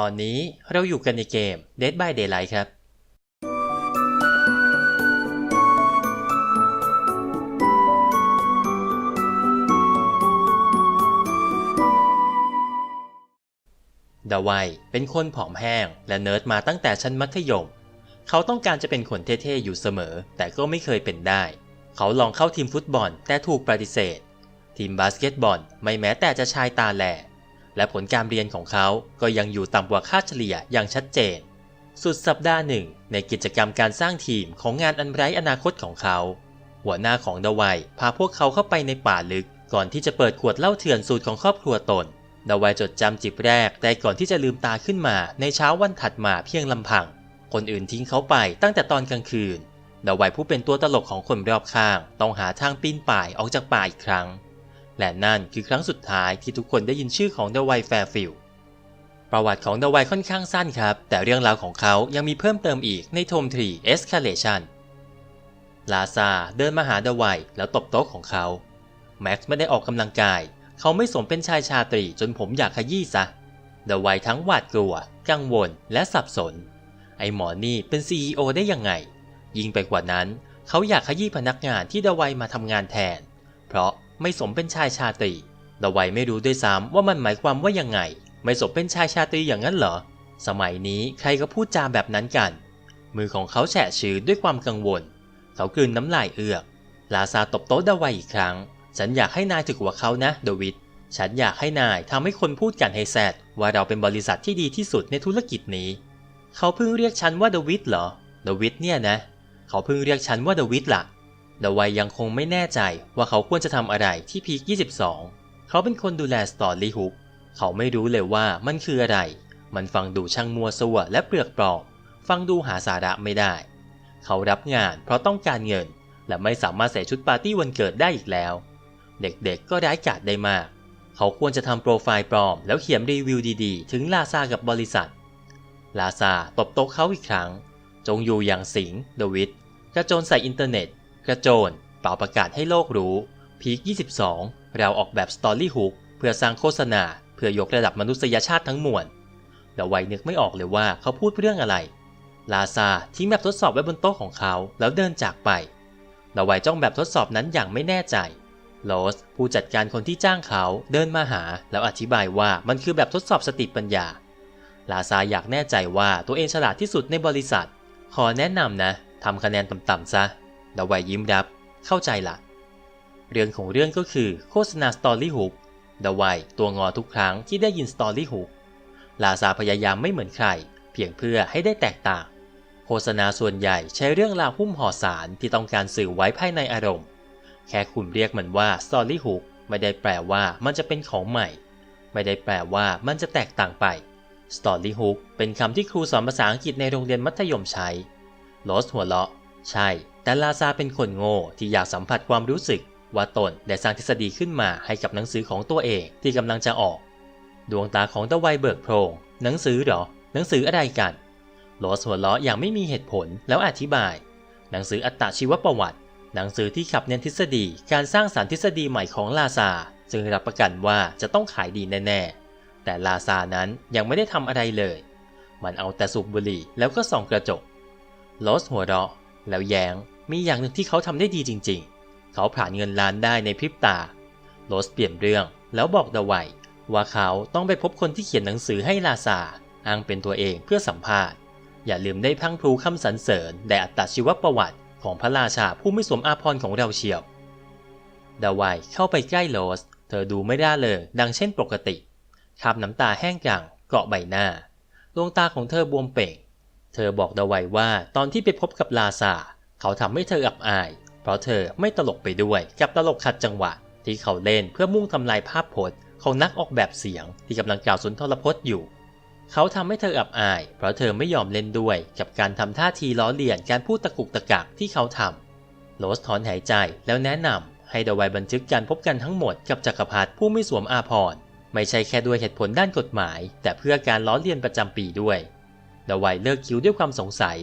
ตอนนี้เราอยู่กันในเกม Dead by Daylight ครับ ดาไวเป็นคนผอมแห้งและเนิร์ดมาตั้งแต่ชั้นมัธยม เขาต้องการจะเป็นคนเท่ๆอยู่เสมอ แต่ก็ไม่เคยเป็นได้ เขาลองเข้าทีมฟุตบอลแต่ถูกปฏิเสธ ทีมบาสเกตบอลไม่แม้แต่จะชายตาแหล่ และผลการเรียนของเขาก็ยังอยู่ต่ำกว่าค่าเฉลี่ยอย่างชัดเจน สุดสัปดาห์หนึ่ง ในกิจกรรมการสร้างทีมของงานอันไร้อนาคตของเขา หัวหน้าของดาไวพาพวกเขาเข้าไปในป่าลึก ก่อนที่จะเปิดขวดเหล้าเถื่อนสูตรของครอบครัวตนดาไวจดจำจิบแรกแต่ก่อนที่จะลืมตาขึ้นมาในเช้าวันถัดมาเพียงลำพัง คนอื่นทิ้งเขาไปตั้งแต่ตอนกลางคืนดาไวผู้เป็นตัวตลกของคนรอบข้าง ต้องหาทางปีนป่ายออกจากป่าอีกครั้ง และนั่นคือครั้งสุดท้ายที่ทุกคนได้ยินชื่อของเดอะไวแฟร์ฟิลด์ประวัติของเดอะไวค่อนข้างสั้นครับ แต่เรื่องราวของเขายังมีเพิ่มเติมอีกในโทมทรีเอสคาเลชันลาซาเดินมาหาเดอะไวแล้วตบโต๊ะของเขา แม็กซ์ไม่ได้ออกกำลังกาย เขาไม่สมเป็นชายชาตรีจนผมอยากขยี้ซะเดอะไวทั้งหวาดกลัว กังวล และสับสน ไอหมอนี่เป็น CEO ได้ยังไง ยิ่งไปกว่านั้น เขาอยากขยี้พนักงานที่เดอะไวมาทำงานแทน เพราะ ไม่สมเป็นชายชาตรีเดอะไวไม่รู้ด้วยซ้ำว่ามันหมายความว่ายังไง ไม่สมเป็นชายชาตรีอย่างนั้นเหรอ สมัยนี้ใครก็พูดจาแบบนั้นกัน มือของเขาแฉะชื้นด้วยความกังวล เขากลืนน้ำลายเอือก ลาซาตบโต๊ะดอะไวอีกครั้ง ฉันอยากให้นายถึกกว่าเขานะเดวิด ฉันอยากให้นายทำให้คนพูดกันให้แซดว่าเราเป็นบริษัทที่ดีที่สุดในธุรกิจนี้ เขาเพิ่งเรียกฉันว่าเดวิดเหรอ เดวิดเนี่ยนะ เขาเพิ่งเรียกฉันว่าเดวิดล่ะ เดวัยยังคงไม่แน่ใจว่าเขาควรจะทำอะไรที่พีค22 เขาเป็นคนดูแลสตอรี่ฮุก เขาไม่รู้เลยว่ามันคืออะไร มันฟังดูช่างมัวซัวและเปลือกปลอกฟังดูหาสาระไม่ได้ เขารับงานเพราะต้องการเงิน และไม่สามารถใส่ชุดปาร์ตี้วันเกิดได้อีกแล้ว เด็กๆก็ร้ายกาจได้มาก เขาควรจะทำโปรไฟล์ปลอม แล้วเขียนรีวิวดีๆ ถึงลาซากับบริษัท ลาซาตบโต๊ะเขาอีกครั้ง จงอยู่อย่างสิงเดวิดกระโจนใส่อินเทอร์เน็ต กระโจนเป่าประกาศให้โลกรู้พีค22 เราออกแบบสตอรี่ฮุกเพื่อสร้างโฆษณา เพื่อยกระดับมนุษยชาติทั้งมวลเดาไวนึกไม่ออกเลยว่าเขาพูดเรื่องอะไร ลาซาทิ้งแบบทดสอบไว้บนโต๊ะของเขาแล้วเดินจากไปเดาไวจ้องแบบทดสอบนั้นอย่างไม่แน่ใจโรสผู้จัดการคนที่จ้างเขาเดินมาหา แล้วอธิบายว่ามันคือแบบทดสอบสติปัญญา ลาซาอยากแน่ใจว่าตัวเองฉลาดที่สุดในบริษัท ขอแนะนำนะทำคะแนนต่ำๆซะ ดาไวยิ้มรับ เข้าใจละเรื่องของเรื่องก็คือโฆษณาสตอรี่ฮุกดาไวตัวงอทุกครั้งที่ได้ยินสตอรี่ฮุกลาซาพยายามไม่เหมือนใคร เพียงเพื่อให้ได้แตกต่าง โฆษณาส่วนใหญ่ใช้เรื่องราวหุ้มห่อสารที่ต้องการสื่อไว้ภายในอารมณ์ แค่คุณเรียกมันว่าสตอรี่ฮุกไม่ได้แปลว่ามันจะเป็นของใหม่ ไม่ได้แปลว่ามันจะแตกต่างไปสตอรี่ฮุกเป็นคำที่ครูสอนภาษาอังกฤษในโรงเรียนมัธยมใช้โรสหัวเราะ ใช่ แต่ลาซาเป็นคนโง่ที่อยากสัมผัสความรู้สึกว่าตนได้สร้างทฤษฎีขึ้นมาให้กับหนังสือของตัวเองที่กำลังจะออก ดวงตาของตะไวเบิกโพรงหนังสือหรอ หนังสืออะไรกันโรสหัวเราะอย่างไม่มีเหตุผลแล้วอธิบาย หนังสืออัตชีวประวัติ หนังสือที่ขับเน้นทฤษฎีการสร้างสารรค์ทฤษฎีใหม่ของลาซาซึ่งรับประกันว่าจะต้องขายดีแน่ๆ แต่ลาซานั้นยังไม่ได้ทำอะไรเลย มันเอาแต่สูบบุหรี่แล้วก็ส่องกระจกโรสหัวเราะแล้วแยง้ง มีอย่างหนึ่งที่เขาทำได้ดีจริงๆ เขาผ่านเงินล้านได้ในพริบตา โรสเปลี่ยนเรื่องแล้วบอกดาไวว่าเขาต้องไปพบคนที่เขียนหนังสือให้ลาซาอ้างเป็นตัวเองเพื่อสัมภาษณ์ อย่าลืมได้พังพลูคำสรรเสริญแด่อัตชีวประวัติของพระราชาผู้ไม่สวมอาภรณ์ของเราเชียว ดาไวเข้าไปใกล้โรส เธอดูไม่ได้เลยดังเช่นปกติคาบน้ำตาแห้งกรังเกาะใบหน้า ดวงตาของเธอบวมเป่ง เธอบอกดาไวว่าตอนที่ไปพบกับลาซา เขาทำให้เธออับอาย เพราะเธอไม่ตลกไปด้วยกับตลกขัดจังหวะ ที่เขาเล่นเพื่อมุ่งทำลายภาพพจน์ของนักออกแบบเสียงที่กำลังกล่าวสุนทรพจน์อยู่ เขาทำให้เธออับอาย เพราะเธอไม่ยอมเล่นด้วยกับการทำท่าทีล้อเลียนการพูดตะกุกตะกักที่เขาทำโรสถอนหายใจแล้วแนะนำให้ดาไวบันทึกการพบกันทั้งหมดกับจักรพรรดิผู้ไม่สวมอาภรณ์ไม่ใช่แค่ด้วยเหตุผลด้านกฎหมาย แต่เพื่อการล้อเลียนประจำปีด้วยดาไวเลิกคิ้วด้วยความสงสัย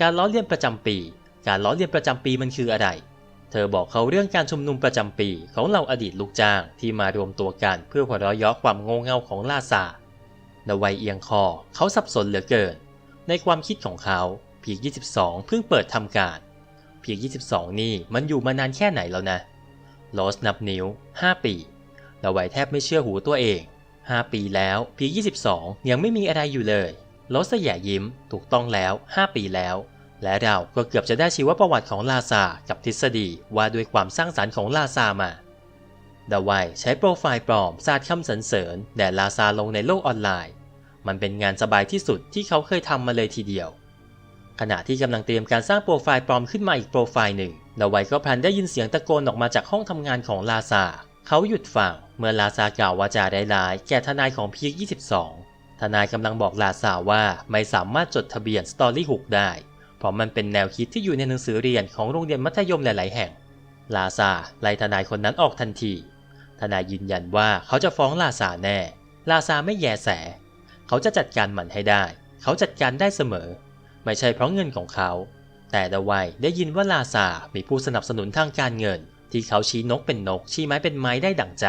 การล้อเลียนประจำปี การล้อเลียนประจำปีมันคืออะไร เธอบอกเขาเรื่องการชุมนุมประจำปีของเหล่าอดีตลูกจ้างที่มารวมตัวกันเพื่อหัวเราะยาะความโง่เง่าของลาซาดวัยเอียงคอเขาสับสนเหลือเกิน ในความคิดของเขาพีก22 เพิ่งเปิดทำการพีก22 นี่มันอยู่มานานแค่ไหนแล้วนะโรสนับนิ้ว 5 ปีดวัยแทบไม่เชื่อหูตัวเอง 5 ปีแล้วพีก22 ยังไม่มีอะไรอยู่เลยโรสแย่ยิ้มถูกต้องแล้ว 5 ปีแล้ว และเราก็เกือบจะได้ชีวประวัติของลาซากับทฤษฎีว่าด้วยความสร้างสรรค์ของลาซามาดาไวใช้โปรไฟล์ปลอมสาดคำสรรเสริญแด่ลาซาลงในโลกออนไลน์ มันเป็นงานสบายที่สุดที่เขาเคยทำมาเลยทีเดียว ขณะที่กำลังเตรียมการสร้างโปรไฟล์ปลอมขึ้นมาอีกโปรไฟล์หนึ่งดาไวก็พลันได้ยินเสียงตะโกนออกมาจากห้องทำงานของลาซาเขาหยุดฟังเมื่อลาซากล่าววาจาร้ายๆแก่ทนายของพีค22 ทนายกำลังบอกลาซาว่าไม่สามารถจดทะเบียนสตอรี่ฮุกได้ เพราะมันเป็นแนวคิดที่อยู่ในหนังสือเรียนของโรงเรียนมัธยมหลายๆ แห่ง ลาซาไล่ทนายคนนั้นออกทันที ทนายยืนยันว่าเขาจะฟ้องลาซาแน่ ลาซาไม่แยแส เขาจะจัดการมันให้ได้ เขาจัดการได้เสมอ ไม่ใช่เพราะเงินของเขา แต่ดาไวได้ยินว่าลาซามีผู้สนับสนุนทางการเงิน ที่เขาชี้นกเป็นนก ชี้ไม้เป็นไม้ได้ดั่งใจ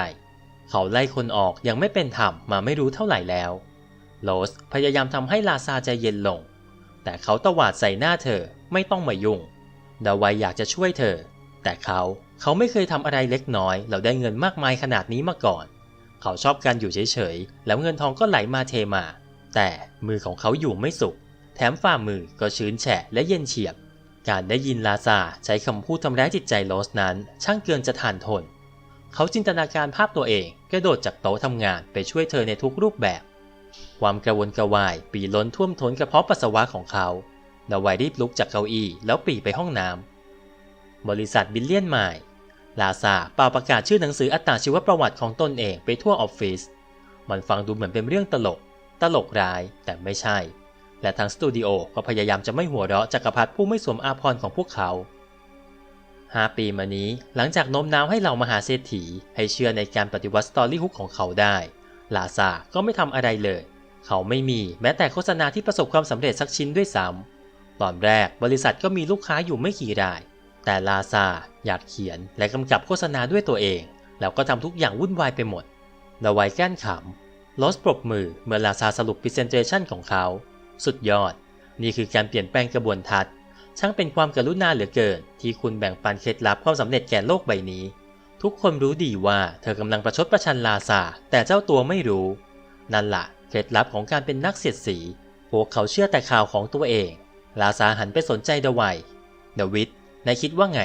เขาไล่คนออกยังไม่เป็นธรรมมาไม่รู้เท่าไหร่แล้วโรสพยายามทำให้ลาซาใจเย็นลง แต่เขาตวาดใส่หน้าเธอไม่ต้องมายุ่ง ดาวไวอยากจะช่วยเธอ แต่เขาเขาไม่เคยทำอะไรเล็กน้อยแล้วได้เงินมากมายขนาดนี้มาก่อน เขาชอบการอยู่เฉยๆ แล้วเงินทองก็ไหลมาเทมา แต่มือของเขาอยู่ไม่สุข แถมฝ่ามือก็ชื้นแฉะและเย็นเฉียบ การได้ยินลาซาใช้คำพูดทำร้ายจิตใจโรสนั้น ช่างเกินจะทานทน เขาจินตนาการภาพตัวเองกระโดดจากโต๊ะทำงานไปช่วยเธอในทุกรูปแบบ ความกระวนกระวายปีล้นท่วมท้นกระเพาะปัสสาวะของเขาดาไวรีบลุกจากเก้าอี้แล้วปีไปห้องน้ำบริษัทบิลเลียนไมล์ลาซาเป่าประกาศชื่อหนังสืออัตราชีวประวัติของตนเองไปทั่วออฟฟิศมันฟังดูเหมือนเป็นเรื่องตลก ตลกร้ายแต่ไม่ใช่ และทางสตูดิโอก็พยายามจะไม่หัวเราะจักรพรรดิผู้ไม่สวมอาภรณ์ของพวกเขาห้าปีมานี้หลังจากโน้มน้าวให้เหล่ามหาเศรษฐีให้เชื่อในการปฏิวัติสตอรี่ฮุกของเขาได้ ลาซาก็ไม่ทำอะไรเลย เขาไม่มีแม้แต่โฆษณาที่ประสบความสำเร็จสักชิ้นด้วยซ้ำตอนแรกบริษัทก็มีลูกค้าอยู่ไม่กี่ราย แต่ลาซาอยากเขียนและกำกับโฆษณาด้วยตัวเอง แล้วก็ทำทุกอย่างวุ่นวายไปหมดดาไวแก้นขำลอสปรบมือเมื่อลาซาสรุปพรีเซนเทชันของเขา สุดยอด นี่คือการเปลี่ยนแปลงกระบวนทัศน์ช่างเป็นความกรุณาเหลือเกิน ที่คุณแบ่งปันเคล็ดลับความสำเร็จแก่โลกใบนี้ ทุกคนรู้ดีว่าเธอกำลังประชดประชันลาซาแต่เจ้าตัวไม่รู้ นั่นละ่ะเคล็ดลับของการเป็นนักเสียดสี พวกเขาเชื่อแต่ข่าวของตัวเอง ลาซาหันไปสนใจเดวัยดวิดนายคิดว่าไง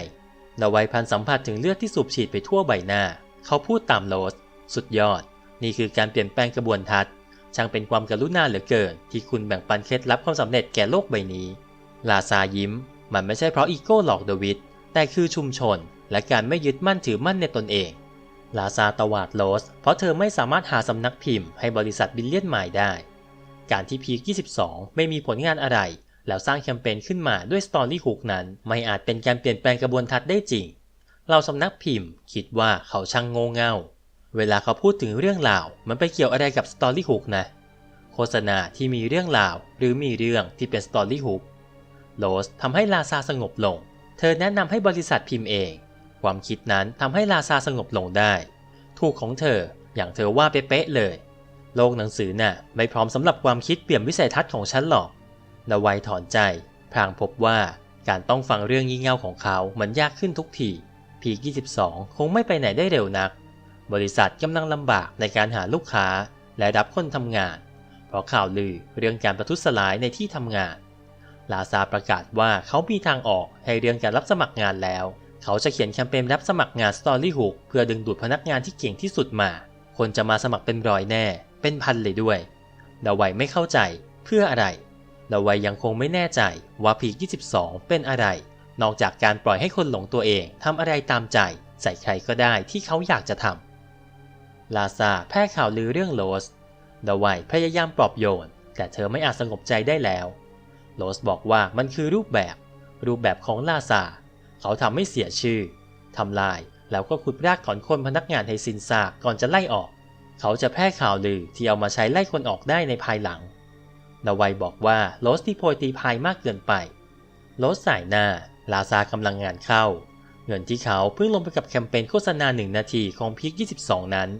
เดวัยพันสัมผัสถึงเลือดที่สูบฉีดไปทั่วใบหน้า เขาพูดตามโรสสุดยอด นี่คือการเปลี่ยนแปลงกระบวนทัศน์ ช่างเป็นความกรุณาเหลือเกิน ที่คุณแบ่งปันเคล็ดลับความสำเร็จแก่โลกใบนี้ ลาซายิ้ม มันไม่ใช่เพราะอีโก้หลอกดวิดแต่คือชุมชน และการไม่ยึดมั่นถือมั่นในตนเอง ลาซาตวาดโรสเพราะเธอไม่สามารถหาสำนักพิมพ์ให้บริษัทบิลเลียนไมล์ได้ การที่พีค22 ไม่มีผลงานอะไร แล้วสร้างแคมเปญขึ้นมาด้วยสตอรี่ฮุกนั้นไม่อาจเป็นการเปลี่ยนแปลงกระบวนทัศน์ได้จริง เราสำนักพิมพ์ คิดว่าเขาช่างโง่เง่า เวลาเขาพูดถึงเรื่องราว มันไปเกี่ยวอะไรกับสตอรี่ฮุกนะโฆษณาที่มีเรื่องราวหรือมีเรื่องที่เป็นสตอรี่ฮุกโรสทำให้ลาซาสงบลง เธอแนะนำให้บริษัทพิมพ์เอง ความคิดนั้นทำให้ลาซาสงบลงได้ ถูกของเธออย่างเธอว่าเป๊ะๆเลย โลกหนังสือน่ะไม่พร้อมสำหรับความคิดเปลี่ยนวิสัยทัศน์ของฉันหรอกดาไวยถอนใจพลางพบว่าการต้องฟังเรื่องงี่เง่าของเขา มันยากขึ้นทุกทีพีค22 คงไม่ไปไหนได้เร็วนัก บริษัทกำลังลำบากในการหาลูกค้าและรับคนทำงาน เพราะข่าวลือเรื่องการประทุษร้ายในที่ทำงาน ลาซาประกาศว่าเขามีทางออกให้เรื่องการรับสมัครงานแล้ว เขาจะเขียนแคมเปญรับสมัครงาน Story Hook เพื่อดึงดูดพนักงานที่เก่งที่สุดมา คนจะมาสมัครเป็นร้อยแน่ เป็นพันเลยด้วยดาไวไม่เข้าใจเพื่ออะไรดาไวยังคงไม่แน่ใจว่าพีค22 เป็นอะไร นอกจากการปล่อยให้คนหลงตัวเองทำอะไรตามใจ ใส่ใครก็ได้ที่เขาอยากจะทำลาซาแพร่ข่าวลือเรื่องโรสดาไวพยายามปลอบโยน แต่เธอไม่อาจสงบใจได้แล้วโรสบอกว่ามันคือรูปแบบ รูปแบบของลาซา เขาทำให้เสียชื่อทำลายแล้วก็ขุดรากถอนคนพนักงานให้สินซากก่อนจะไล่ออก เขาจะแพร่ข่าวลือที่เอามาใช้ไล่คนออกได้ในภายหลังดาไวบอกว่าโรสที่โพยตีพายมากเกินไปโรสสายหน้า ลาซากำลังงานเข้า เงินที่เขาเพิ่งลงไปกับแคมเปญโฆษณาหนึ่งนาทีของพีค22 นั้น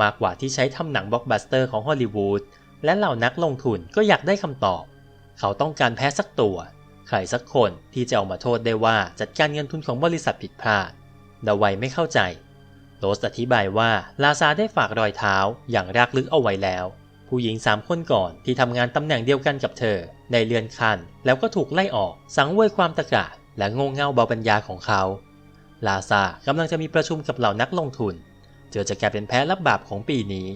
มากกว่าที่ใช้ทำหนังบล็อกบัสเตอร์ของฮอลลีวูดและเหล่านักลงทุนก็อยากได้คำตอบ เขาต้องการแพ้สักตัว ใครสักคนที่จะออกมาโทษได้ว่าจัดการเงินทุนของบริษัทผิดพลาดดาไวไม่เข้าใจ โรสอธิบายว่าลาซาได้ฝากรอยเท้าอย่างรากลึกเอาไว้แล้ว ผู้หญิงสามคนก่อนที่ทำงานตำแหน่งเดียวกันกับเธอในเรือนคันแล้วก็ถูกไล่ออกสังเวยความตะกะและงงเง่าเบาปัญญาของเขา ลาซากำลังจะมีประชุมกับเหล่านักลงทุน เธอจะกลายเป็นแพ้รับบาปของปีนี้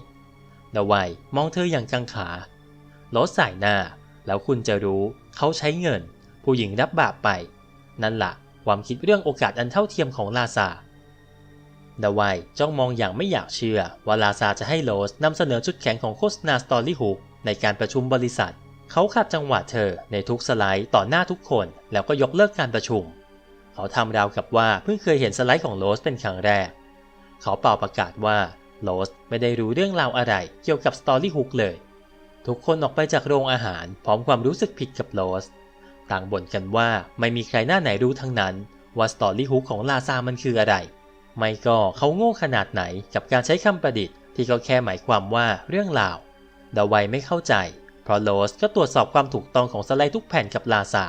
ดาไวมองเธออย่างกังขาโรสสายหน้าแล้วคุณจะรู้เขาใช้เงิน ผู้หญิงรับบาปไป นั่นละ่ะความคิดเรื่องโอกาสอันเท่าเทียมของลาซาดาไวจ้องมองอย่างไม่อยากเชื่อว่าลาซาจะให้โรสนำเสนอจุดแข็งของโฆษณาสตอรี่ฮุกในการประชุมบริษัท เขาขัดจังหวะเธอในทุกสไลด์ต่อหน้าทุกคน แล้วก็ยกเลิกการประชุม เขาทำราวกับว่าเพิ่งเคยเห็นสไลด์ของโรสเป็นครั้งแรก เขาเป่าประกาศว่าโรสไม่ได้รู้เรื่องราวอะไรเกี่ยวกับสตอรี่ฮุกเลย ทุกคนออกไปจากโรงอาหารพร้อมความรู้สึกผิดกับโรส ต่างบ่นกันว่าไม่มีใครหน้าไหนรู้ทั้งนั้น ว่าสตอรี่ฮุกของลาซามันคืออะไร ไม่ก็เขาโง่ขนาดไหนกับการใช้คำประดิษฐ์ที่เขาแค่หมายความว่าเรื่องราวดาไวไม่เข้าใจ เพราะโรสก็ตรวจสอบความถูกต้องของสไลด์ทุกแผ่นกับลาซา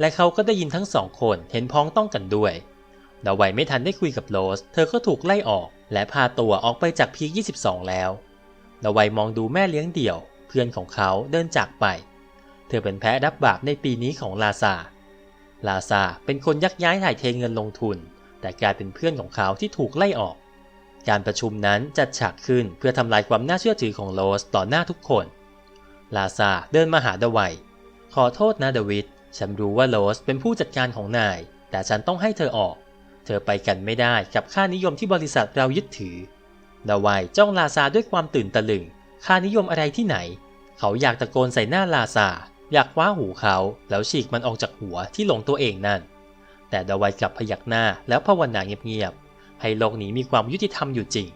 และเขาก็ได้ยินทั้งสองคนเห็นพ้องต้องกันด้วยดาไวไม่ทันได้คุยกับโรสเธอก็ถูกไล่ออก และพาตัวออกไปจากพีค22 แล้วดาไวมองดูแม่เลี้ยงเดี่ยว เพื่อนของเขาเดินจากไป ธอเป็นแพ้รับบาปในปีนี้ของลาซา ลาซาเป็นคนยักย้ายถ่ายเทเงินลงทุน แต่กลายเป็นเพื่อนของเขาที่ถูกไล่ออก การประชุมนั้นจัดฉากขึ้นเพื่อทำลายความน่าเชื่อถือของโรสต่อหน้าทุกคน ลาซาเดินมาหาดาไวขอโทษนะเดวิด ฉันรู้ว่าโรสเป็นผู้จัดการของนาย แต่ฉันต้องให้เธอออก เธอไปกันไม่ได้กับค่านิยมที่บริษัทเรายึดถือดาไวจ้องลาซาด้วยความตื่นตะลึง ค่านิยมอะไรที่ไหน เขาอยากตะโกนใส่หน้าลาซา อยากคว้าหูเขาแล้วฉีกมันออกจากหัวที่หลงตัวเองนั่น แต่ดาวไวกลับพยักหน้าแล้วภาวนาเงียบๆ ให้โลกนี้มีความยุติธรรมอยู่จริง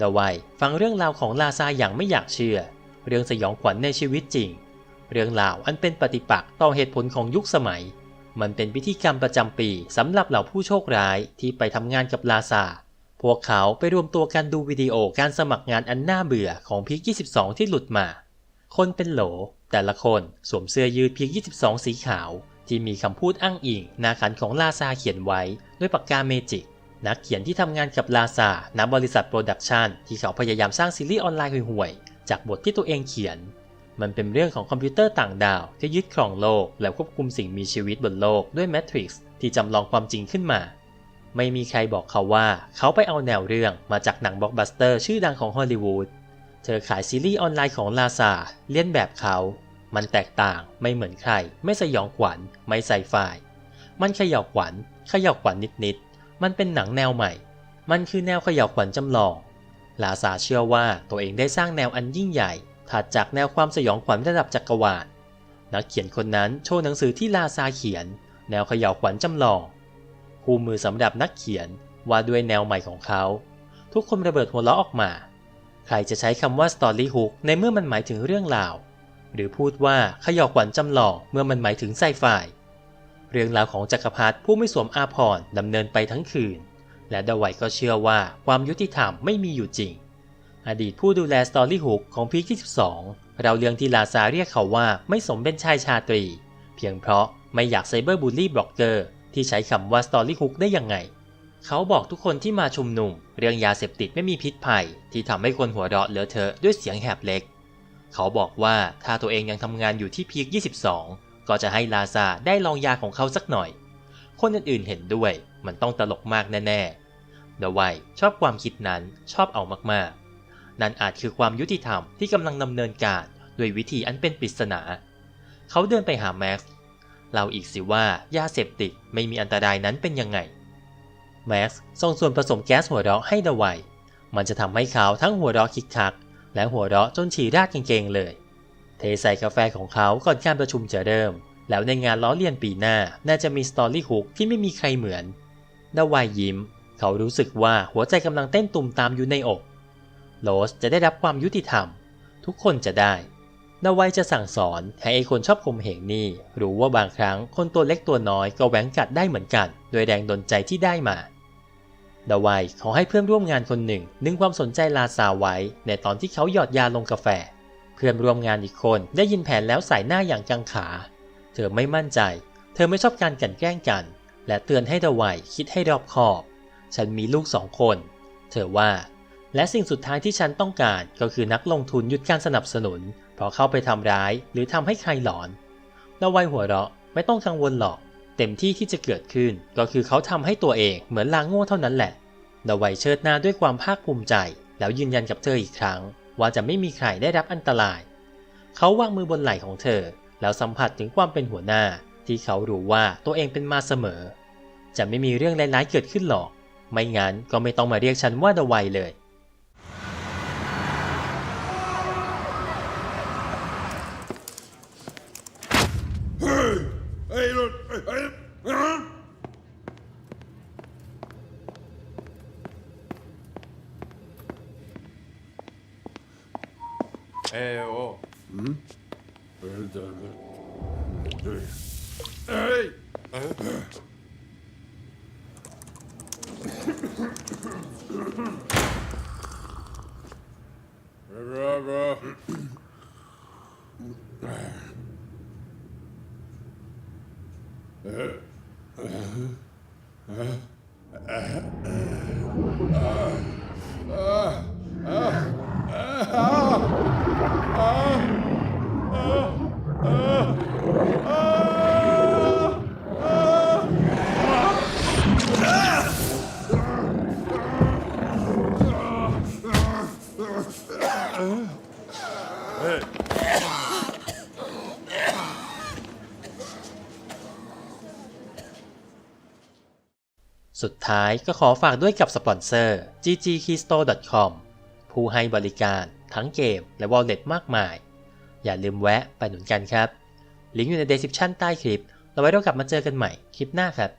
ดาวไวฟังเรื่องราวของลาซาอย่างไม่อยากเชื่อ เรื่องสยองขวัญในชีวิตจริง เรื่องราวอันเป็นปฏิปักษ์ต่อเหตุผลของยุคสมัย มันเป็นพิธีกรรมประจำปีสำหรับเหล่าผู้โชคร้ายที่ไปทำงานกับลาซาพวกเขาไปรวมตัวกันดูวิดีโอการสมัครงานอันน่าเบื่อของพีค22 ที่หลุดมา คนเป็นโหล แต่ละคนสวมเสื้อยืดเพีค22 สีขาว ที่มีคำพูดอ้างอิงนาขันของลาซาเขียนไว้ด้วยปากกาเมจิก นักเขียนที่ทำงานกับลาซาณบริษัทโปรดักชันที่เขาพยายามสร้างซีรีส์ออนไลน์ห่วยๆ จากบทที่ตัวเองเขียน มันเป็นเรื่องของคอมพิวเตอร์ต่างดาวที่ยึดครองโลก และควบคุมสิ่งมีชีวิตบนโลกด้วยแมทริกซ์ที่จำลองความจริงขึ้นมาไม่มีใครบอกเขาว่าเขาไปเอาแนวเรื่องมาจากหนังบล็อกบัสเตอร์ชื่อดังของฮอลลีวูด เธอขายซีรีส์ออนไลน์ของลาซาเลียนแบบเขา มันแตกต่างไม่เหมือนใคร ไม่สยองขวัญ ไม่ใส่ไฟมันขย่าขวัญขย่าขวัญนิดๆ มันเป็นหนังแนวใหม่ มันคือแนวขย่าขวัญจำลอง ลาซาเชื่อว่าตัวเองได้สร้างแนวอันยิ่งใหญ่ถัดจากแนวความสยองขวัญระดับจักรวาล นักเขียนคนนั้นโชว์หนังสือที่ลาซาเขียน แนวขย่าขวัญจำลอง คู่มือสำหรับนักเขียนว่าด้วยแนวใหม่ของเขา ทุกคนระเบิดหัวเราะออกมา ใครจะใช้คำว่า story hook ในเมื่อมันหมายถึงเรื่องราว หรือพูดว่าขย่าวขวัญจำลองเมื่อมันหมายถึงไซไฟเรื่องราวของจักรพรรดิผู้ไม่สวมอาภรณ์ดำเนินไปทั้งคืน และดาไวก็เชื่อว่าความยุติธรรมไม่มีอยู่จริง อดีตผู้ดูแลสตอรี่ฮุกของพีคที่12เราเรื่องที่ลาซาเรียกเขาว่าไม่สมเป็นชายชาตรี เพียงเพราะไม่อยากไซเบอร์บูลลี่บล็อกเกอร์ที่ใช้คำว่าสตอรี่ฮุกได้ยังไง เขาบอกทุกคนที่มาชุมนุม เรื่องยาเสพติดไม่มีพิษภัย ที่ทำให้คนหัวเราะเลอะเทอะด้วยเสียงแหบเล็ก เขาบอกว่าถ้าตัวเองยังทำงานอยู่ที่พีค22 ก็จะให้ลาซาได้ลองยาของเขาสักหน่อย คนอื่นๆเห็นด้วย มันต้องตลกมากแน่ๆเดอะไวชอบความคิดนั้นชอบเอามากๆ นั่นอาจคือความยุติธรรมที่กำลังดำเนินการด้วยวิธีอันเป็นปริศนา เขาเดินไปหาแม็กซ์เราอีกสิว่ายาเสพติดไม่มีอันตรายนั้นเป็นยังไง แม็กซ์ส่งส่วนผสมแก๊สหัวเราะให้ดอะไวมันจะทำให้เขาทั้งหัวเราะคิกคัก และหัวเราะจนฉี่ราดกางเกงเลย เทใส่กาแฟของเขาก่อนการประชุมจะเริ่ม แล้วในงานล้อเลียนปีหน้าน่าจะมีสตอรี่ฮุกที่ไม่มีใครเหมือนดอะไวยิ้ม เขารู้สึกว่าหัวใจกำลังเต้นตุ่มตามอยู่ในอก โรสจะได้รับความยุติธรรม ทุกคนจะได้นาไวจะสั่งสอนให้ไอคนชอบข่มเหงนี่ รู้ว่าบางครั้งคนตัวเล็กตัวน้อยก็แหวงกัดได้เหมือนกัน โดยแรงดนใจที่ได้มา ดาไวขอให้เพื่อนร่วมงานคนหนึ่ง ดึงความสนใจลาซาไว้ ในตอนที่เขาหยอดยาลงกาแฟ เพื่อนร่วมงานอีกคนได้ยินแผนแล้วใส่หน้าอย่างกังขา เธอไม่มั่นใจ เธอไม่ชอบการกันแกล้งกัน และเตือนให้ดาวัยคิดให้รอบคอบ ฉันมีลูกสองคน เธอว่า และสิ่งสุดท้ายที่ฉันต้องการก็คือนักลงทุนหยุดการสนับสนุนเพราะเข้าไปทำร้าย หรือทำให้ใครหลอนดาวัยหัวเราะไม่ต้องกังวลหรอก เต็มที่ที่จะเกิดขึ้นก็คือเขาทำให้ตัวเองเหมือนลางโง่เท่านั้นแหละดาวัยเชิดหน้าด้วยความภาคภูมิใจ แล้วยืนยันกับเธออีกครั้ง ว่าจะไม่มีใครได้รับอันตราย เขาวางมือบนไหล่ของเธอ แล้วสัมผัสถึงความเป็นหัวหน้า ที่เขารู้ว่าตัวเองเป็นมาเสมอ จะไม่มีเรื่องร้ายๆเกิดขึ้นหรอก ไม่งั้นก็ไม่ต้องมาเรียกฉันว่าดาวัยเลย สุดท้ายก็ขอฝากด้วยกับสปอนเซอร์ ggkeystore.com ผู้ให้บริการทั้งเกมและวอลเล็ตมากมาย อย่าลืมแวะไปหนุนกันครับ ลิงก์อยู่ใน description ใต้คลิป เราไว้เรากลับมาเจอกันใหม่คลิปหน้าครับ